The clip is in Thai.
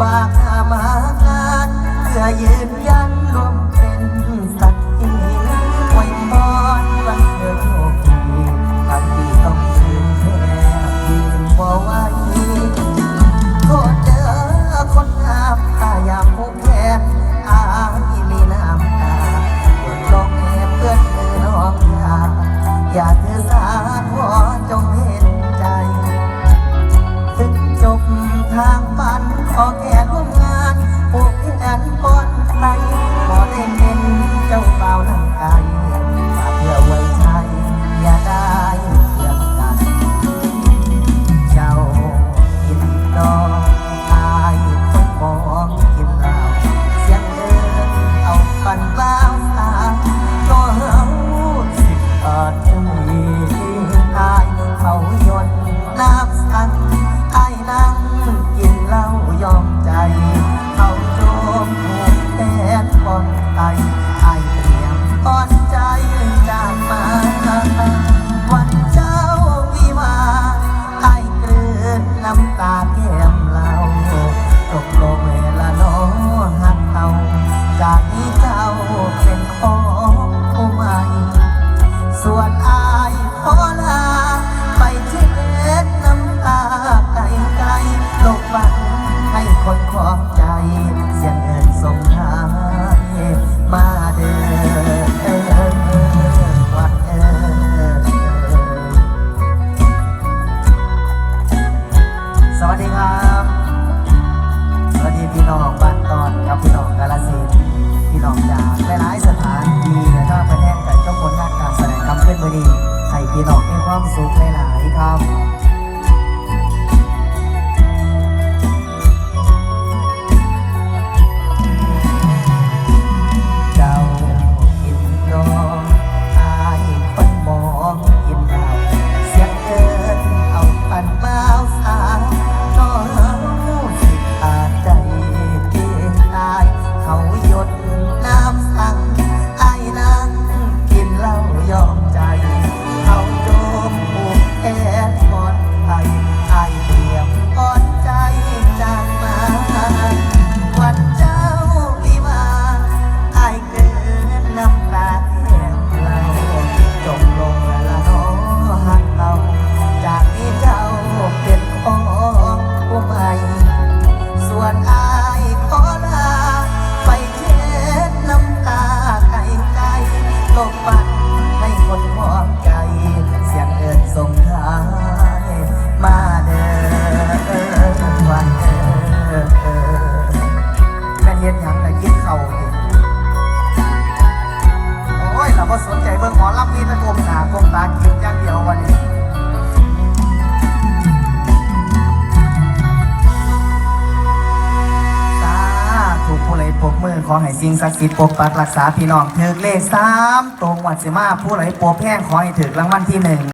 บากหามางานเพื่อยืนยันรวมเป็นสักทีไว้พรวันเธอโชคดีคำดีต้องยืนแค่ยืนพอไว้โคตรเจอคนงามถ้าอยากพบแค่อาที่มีน้ำตาลองแอบเพื่อนเธอน้องยาอย่าเธอสา Okay. ส่วนอายขอลาไปเช็ดน้ำตาไกลไกลลงบันให้คนขอบใจ เสียงเงินส่งทายมาเดินมาเออสวัสดีครับ สวัสดีพี่น้อง ให้พี่น้องมีความสุขหลายๆครับ ปกมือขอให้สิ่งศักดิ์สิทธิ์ปกปักรักษาพี่น้องเถือเลขสามตรงวัดเสมาผู้ไหลปัวแพ่งขอให้ถือรางวัลที่หนึ่ง